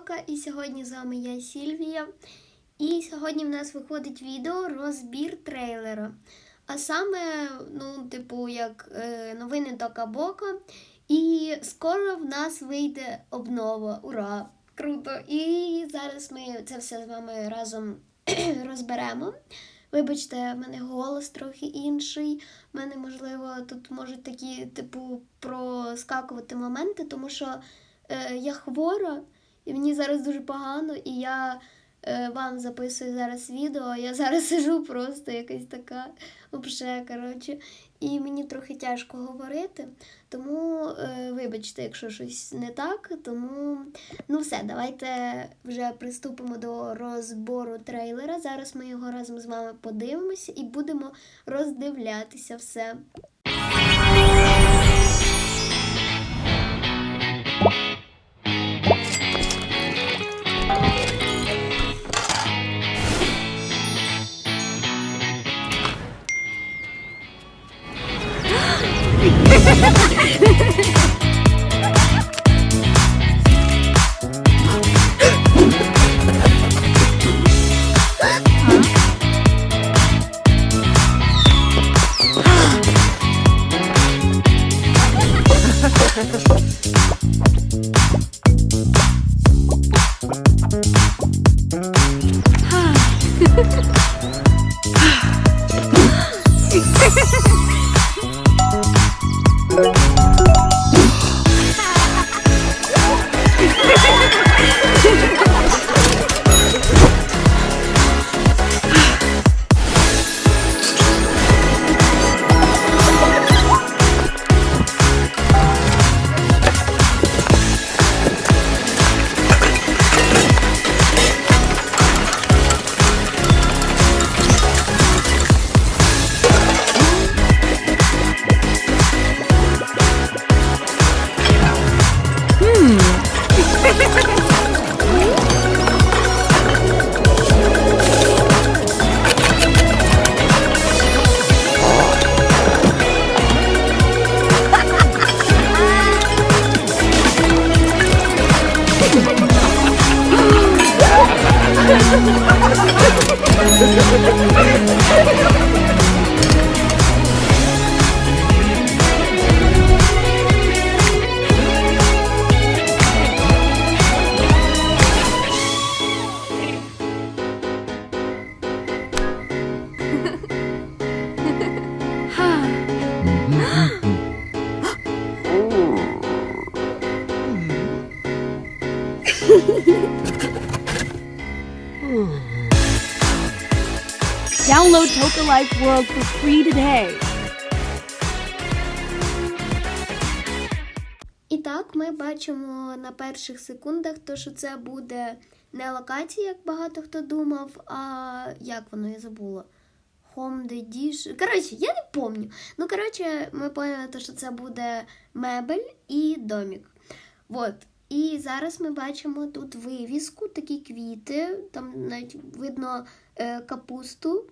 Сільвія Тока, і сьогодні з вами я Сільвія. І сьогодні в нас виходить відео розбір трейлера. А саме, ну, типу, як е, новини Тока Бока. І скоро в нас вийде обнова. Ура! Круто! І зараз ми це все з вами разом розберемо. Вибачте, в мене голос трохи інший. В мене, можливо, тут можуть такі, типу, проскакувати моменти, тому що е, я хвора, і мені зараз дуже погано, і я е, вам записую зараз відео. Я зараз сижу просто якась така обше, коротше. І мені трохи тяжко говорити. Тому е, вибачте, якщо щось не так. Тому ну все, давайте вже приступимо до розбору трейлера. Зараз ми його разом з вами подивимося і будемо роздивлятися все. Download Toka Life World for free today. І так, ми бачимо на перших секундах, то, що це буде не локація, як багато хто думав, а як воно я забула. Home the Dish. Коротше, я не пам'ятаю. Ну, коротше, ми поняли, що це буде мебель і домік. Вот. І зараз ми бачимо тут вивіску, такі квіти, там навіть видно е, капусту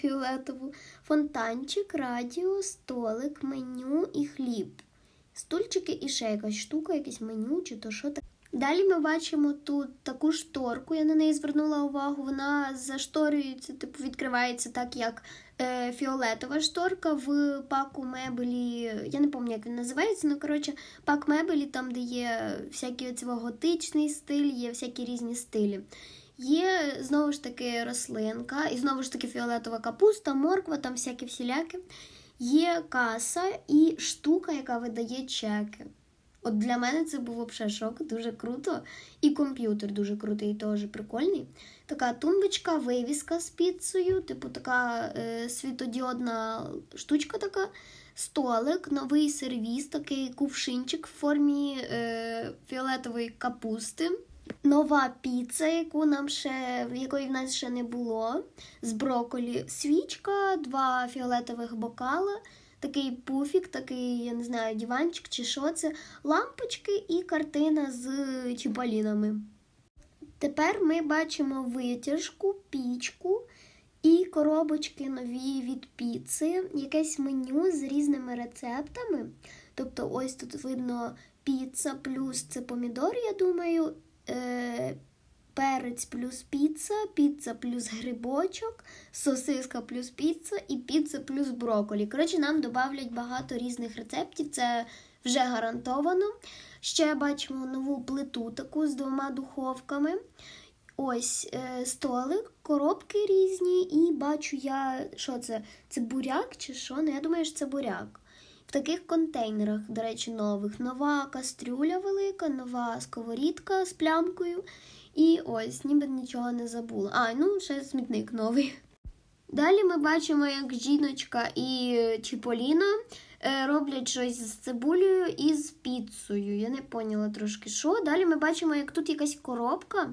фіолетову, фонтанчик, радіо, столик, меню і хліб. Стульчики і ще якась штука, якесь меню чи то що таке. Далі ми бачимо тут таку шторку, я на неї звернула увагу. Вона зашторюється, типу відкривається так, як е, фіолетова шторка в паку мебелі. Я не пам'ятаю, як він називається. Ну, коротше, пак мебелі, там, де є всякий готичний стиль, є всякі різні стилі. Є знову ж таки рослинка, і знову ж таки фіолетова капуста, морква, там всякі всіляки. Є каса і штука, яка видає чеки. От для мене це був взагалі шок, дуже круто. І комп'ютер дуже крутий, теж прикольний. Така тумбочка, вивіска з піцею, типу така е, світодіодна штучка така. Столик, новий сервіс, такий кувшинчик в формі е, фіолетової капусти. Нова піца, яку нам ще, якої в нас ще не було. З броколі свічка, два фіолетових бокала, такий пуфік, такий, я не знаю, диванчик чи що це, лампочки і картина з чіпалінами. Тепер ми бачимо витяжку, пічку і коробочки нові від піци, якесь меню з різними рецептами. Тобто, ось тут видно піца плюс це помідор, я думаю. Е, перець плюс піца, піца плюс грибочок, сосиска плюс піца і піца плюс брокколі. Коротше, нам додавлять багато різних рецептів, це вже гарантовано. Ще бачимо нову плиту таку з двома духовками. Ось е, столик, коробки різні, і бачу я, що це? Це буряк чи що? Ну, я думаю, що це буряк. В таких контейнерах, до речі, нових. Нова кастрюля велика, нова сковорідка з плямкою. І ось, ніби нічого не забула. А, ну, ще смітник новий. Далі ми бачимо, як жіночка і Чіполіно е, роблять щось з цибулею і з піцею. Я не поняла трошки, що. Далі ми бачимо, як тут якась коробка,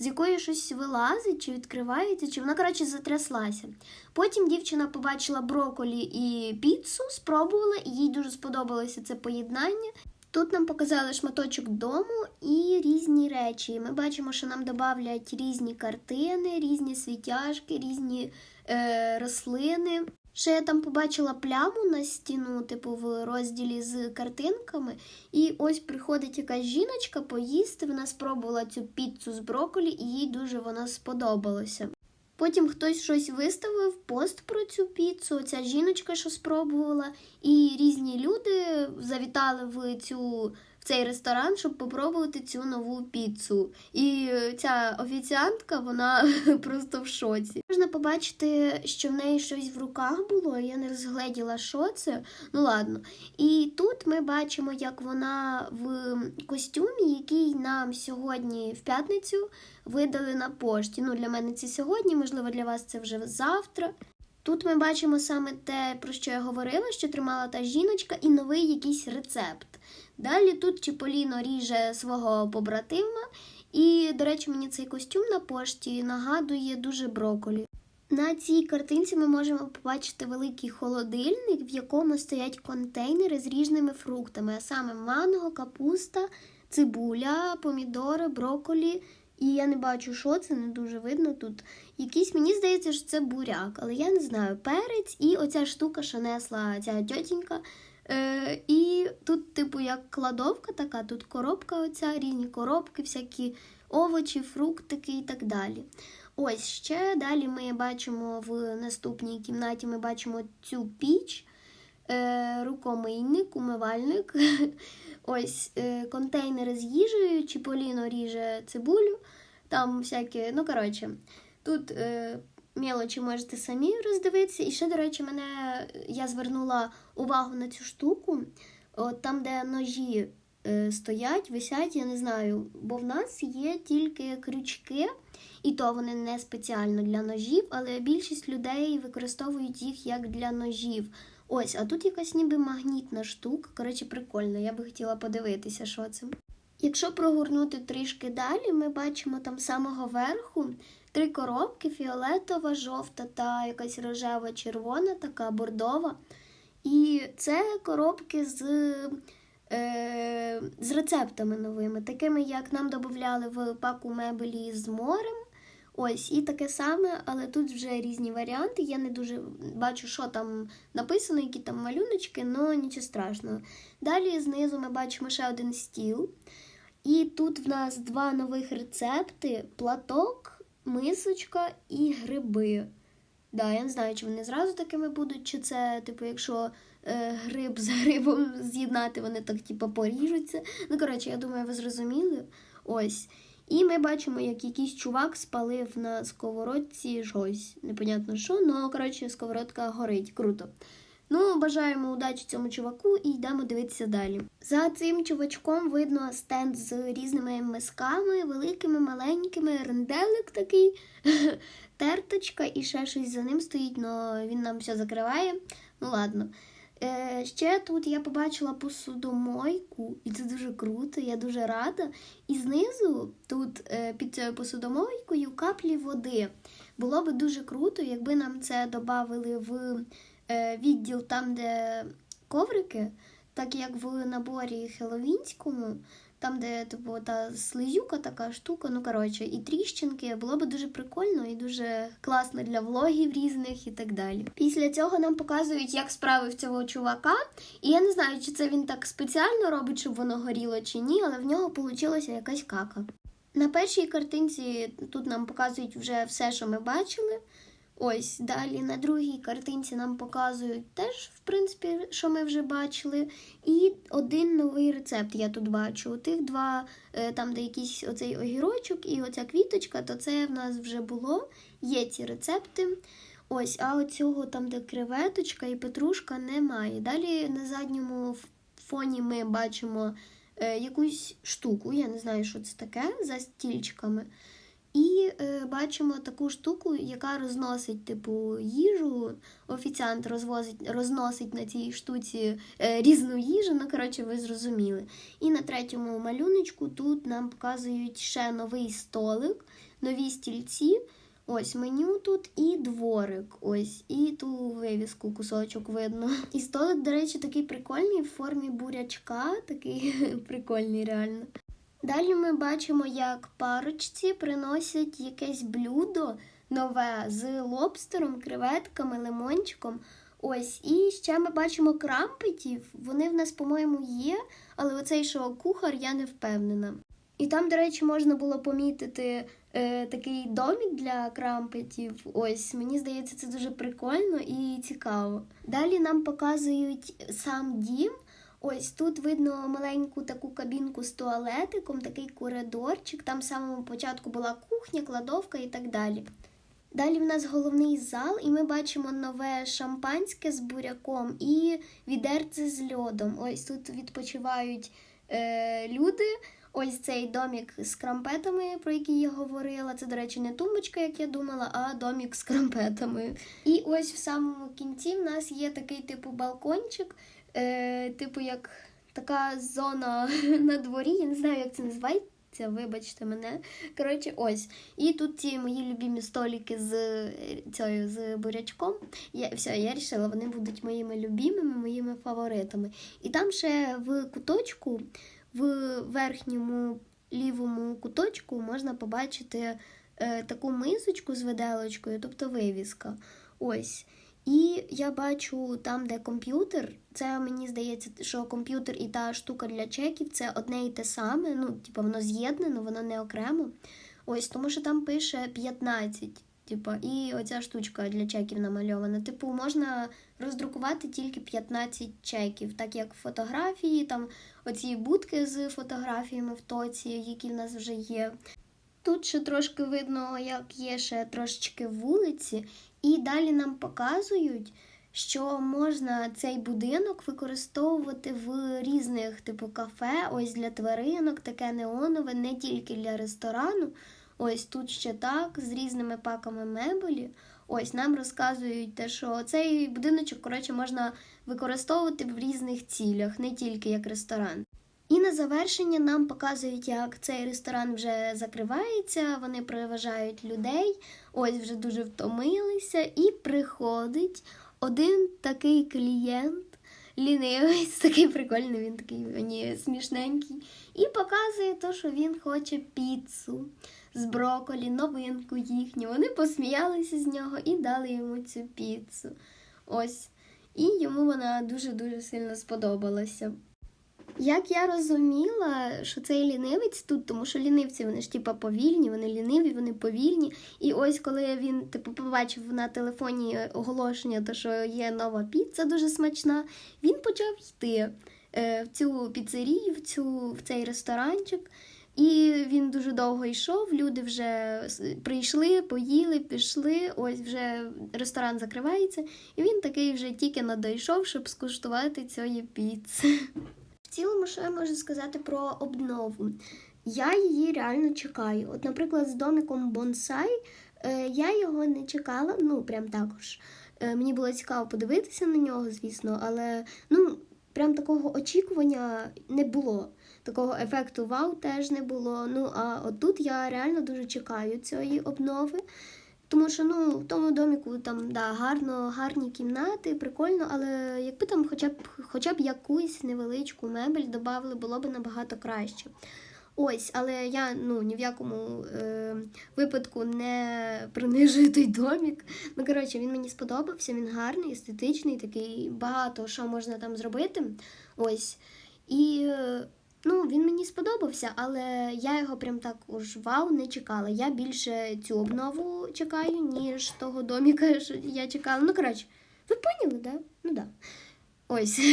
з якої щось вилазить, чи відкривається, чи вона, коротше, затряслася. Потім дівчина побачила броколі і піцу, спробувала, і їй дуже сподобалося це поєднання. Тут нам показали шматочок дому і різні речі. Ми бачимо, що нам додавлять різні картини, різні світяшки, різні е, рослини. Ще я там побачила пляму на стіну, типу в розділі з картинками. І ось приходить якась жіночка поїсти. Вона спробувала цю піцу з брокколі, і їй дуже вона сподобалося. Потім хтось щось виставив, пост про цю піцу. Ця жіночка, що спробувала, і різні люди завітали в цю. В цей ресторан, щоб попробувати цю нову піцу. І е, ця офіціантка, вона просто в шоці. Можна побачити, що в неї щось в руках було. Я не розгледіла, що це. Ну ладно. І тут ми бачимо, як вона в костюмі, який нам сьогодні в п'ятницю видали на пошті. Ну, для мене це сьогодні, можливо, для вас це вже завтра. Тут ми бачимо саме те, про що я говорила, що тримала та жіночка, і новий якийсь рецепт. Далі тут Чіполіно ріже свого побратима, і, до речі, мені цей костюм на пошті нагадує дуже броколі. На цій картинці ми можемо побачити великий холодильник, в якому стоять контейнери з різними фруктами, а саме манго, капуста, цибуля, помідори, броколі. І я не бачу, що це, не дуже видно тут. Якийсь, мені здається, що це буряк, але я не знаю. Перець і оця штука, що несла ця тьотінька. Е, і тут, типу, як кладовка така, тут коробка, оця, різні коробки, всякі овочі, фруктики і так далі. Ось ще далі ми бачимо в наступній кімнаті, ми бачимо цю піч, е, рукомийник, умивальник. Ось е, контейнери з їжею, Чіполіно ріже цибулю, там всякі, ну коротше, тут е, мелочі можете самі роздивитися. І ще, до речі, мене я звернула увагу на цю штуку, от там, де ножі е, стоять, висять, я не знаю, бо в нас є тільки крючки, і то вони не спеціально для ножів, але більшість людей використовують їх як для ножів. Ось, а тут якась ніби магнітна штука. Коротше, прикольно, я би хотіла подивитися, що це. Якщо прогорнути трішки далі, ми бачимо там самого верху три коробки: фіолетова, жовта та якась рожева, червона, така бордова. І це коробки з, е, з рецептами новими, такими, як нам додавали в паку мебелі з морем. Ось, і таке саме, але тут вже різні варіанти. Я не дуже бачу, що там написано, які там малюночки, але нічого страшного. Далі знизу ми бачимо ще один стіл. І тут в нас два нових рецепти: платок, мисочка і гриби. Да, я не знаю, чи вони зразу такими будуть, чи це, типу, якщо е, гриб з грибом з'єднати, вони так, типу, поріжуться. Ну, коротше, я думаю, ви зрозуміли. Ось. І ми бачимо, як якийсь чувак спалив на сковородці щось. Непонятно що, ну, коротше, сковородка горить. Круто. Ну, бажаємо удачі цьому чуваку і йдемо дивитися далі. За цим чувачком видно стенд з різними мисками, великими, маленькими, ренделик такий, терточка і ще щось за ним стоїть, але він нам все закриває. Ну ладно. Е, ще тут я побачила посудомойку, і це дуже круто, я дуже рада. І знизу, тут е, під цією посудомойкою, каплі води. Було би дуже круто, якби нам це додали в відділ там, де коврики. так як в наборі хеловінському, там, де типу та слизюка така штука, ну коротше, і тріщинки, було би дуже прикольно і дуже класно для влогів різних і так далі. Після цього нам показують, як справи в цього чувака. І я не знаю, чи це він так спеціально робить, щоб воно горіло чи ні, але в нього вийшла якась кака. На першій картинці тут нам показують вже все, що ми бачили. Ось далі на другій картинці нам показують теж, в принципі, що ми вже бачили. І один новий рецепт я тут бачу. Тих два, е, там, де якийсь оцей огірочок і оця квіточка, то це в нас вже було. Є ці рецепти. Ось, а оцього там, де креветочка і петрушка, немає. Далі на задньому фоні ми бачимо е, якусь штуку, я не знаю, що це таке, за стільчиками. І е, бачимо таку штуку, яка розносить типу їжу. Офіціант розвозить, розносить на цій штуці е, різну їжу. Ну, коротше, ви зрозуміли. І на третьому малюночку тут нам показують ще новий столик, нові стільці. Ось меню тут і дворик. Ось, і ту вивіску кусочок видно. І столик, до речі, такий прикольний в формі бурячка, такий прикольний реально. Далі ми бачимо, як парочці приносять якесь блюдо нове з лобстером, креветками, лимончиком. Ось, і ще ми бачимо крампетів. Вони в нас, по-моєму, є, але оцей що кухар, я не впевнена. І там, до речі, можна було помітити е, такий домік для крампетів. Ось, мені здається, це дуже прикольно і цікаво. Далі нам показують сам дім. Ось тут видно маленьку таку кабінку з туалетиком, такий коридорчик. Там в самому початку була кухня, кладовка і так далі. Далі в нас головний зал, і ми бачимо нове шампанське з буряком і відерце з льодом. Ось тут відпочивають е, люди. Ось цей домік з крампетами, про який я говорила. Це, до речі, не тумбочка, як я думала, а домік з крампетами. І ось в самому кінці в нас є такий типу балкончик, е, типу як така зона на дворі. Я не знаю, як це називається. Вибачте мене. Коротше, ось. І тут ці мої любимі столики з е, цією з бурячком. Я, все, я вирішила, вони будуть моїми любимими, моїми фаворитами. І там ще в куточку, в верхньому лівому куточку можна побачити е, таку мисочку з виделочкою, тобто вивіска. Ось. І я бачу там, де комп'ютер, це мені здається, що комп'ютер і та штука для чеків це одне і те саме. Ну, типу, воно з'єднано, воно не окремо. Ось, тому що там пише 15. Типу, і оця штучка для чеків намальована. Типу, можна роздрукувати тільки 15 чеків, так як фотографії, там оці будки з фотографіями в тоці, які в нас вже є. Тут ще трошки видно, як є ще трошечки вулиці, і далі нам показують, що можна цей будинок використовувати в різних типу кафе, ось для тваринок, таке неонове, не тільки для ресторану. Ось тут ще так, з різними паками мебелі. Ось нам розказують те, що цей будиночок, коротше, можна використовувати в різних цілях, не тільки як ресторан. І на завершення нам показують, як цей ресторан вже закривається, вони приважають людей, ось вже дуже втомилися, і приходить один такий клієнт, лінивець, такий прикольний, він такий мені смішненький, і показує те, що він хоче піцу з броколі, новинку їхню. Вони посміялися з нього і дали йому цю піцу. Ось. І йому вона дуже-дуже сильно сподобалася. Як я розуміла, що цей лінивець тут, тому що лінивці вони ж типа повільні, вони ліниві, вони повільні. І ось коли він типу побачив на телефоні оголошення, то що є нова піца дуже смачна, він почав йти е, в цю піцерію, в цю в цей ресторанчик. І він дуже довго йшов. Люди вже прийшли, поїли, пішли. Ось вже ресторан закривається, і він такий вже тільки надойшов, щоб скуштувати цієї піци. В цілому, що я можу сказати про обнову? Я її реально чекаю. От, наприклад, з домиком бонсай е, я його не чекала, ну прям також. Е, мені було цікаво подивитися на нього, звісно, але ну, прям такого очікування не було. Такого ефекту вау теж не було. Ну а отут я реально дуже чекаю цієї обнови. Тому що ну, в тому доміку там да, гарно, гарні кімнати, прикольно, але якби там хоча б, хоча б якусь невеличку мебель додали, було б набагато краще. Ось, але я ну ні в якому е, випадку не принижую той домік. Ну, коротше, він мені сподобався, він гарний, естетичний, такий багато що можна там зробити. Ось. І е, ну, він мені сподобався, але я його прям так уж вау не чекала. Я більше цю обнову чекаю, ніж того доміка, що я чекала. Ну, коротше, ви поняли, да? Ну да. Ось.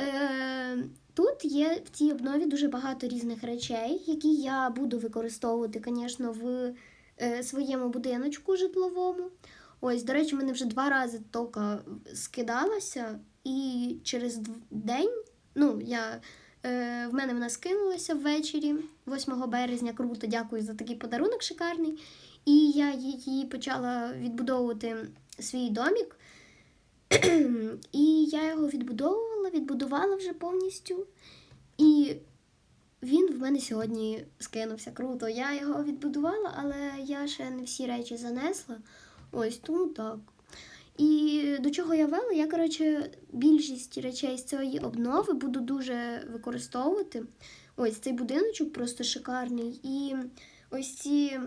Е, Тут є в цій обнові дуже багато різних речей, які я буду використовувати, звісно, в е, своєму будиночку житловому. Ось, до речі, мене вже два рази тока скидалася, і через день, ну, я, в мене вона скинулася ввечері, 8 березня. Круто, дякую за такий подарунок шикарний. І я її почала відбудовувати свій домік. І я його відбудовувала, відбудувала вже повністю. І він в мене сьогодні скинувся круто. Я його відбудувала, але я ще не всі речі занесла. Ось тому так. І до чого я вела? Я, коротше, більшість речей з цієї обнови буду дуже використовувати. Ось цей будиночок просто шикарний. І ось ці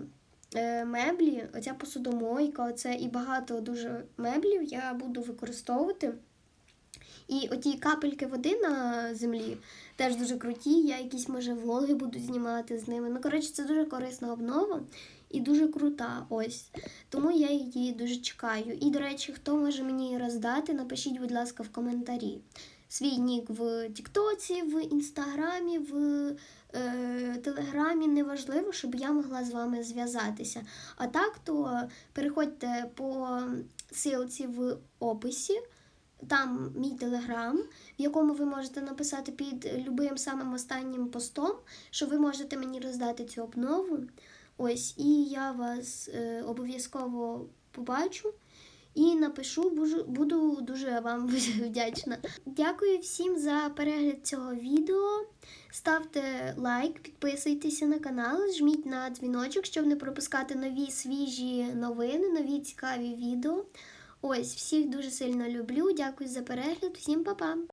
е, меблі, оця посудомойка, оце і багато дуже меблів я буду використовувати. І оті капельки води на землі теж дуже круті. Я якісь, може, влоги буду знімати з ними. Ну, коротше, це дуже корисна обнова і дуже крута. Ось. Тому я її дуже чекаю. І, до речі, хто може мені її роздати, напишіть, будь ласка, в коментарі. Свій нік в Тіктоці, в Інстаграмі, в е, Телеграмі неважливо, щоб я могла з вами зв'язатися. А так, то переходьте по силці в описі. Там мій телеграм, в якому ви можете написати під любим самим останнім постом, що ви можете мені роздати цю обнову. Ось, і я вас е, обов'язково побачу і напишу, буду, дуже вам вдячна. Дякую всім за перегляд цього відео. Ставте лайк, підписуйтеся на канал, жміть на дзвіночок, щоб не пропускати нові свіжі новини, нові цікаві відео. Ось, всіх дуже сильно люблю. Дякую за перегляд. Всім па-па!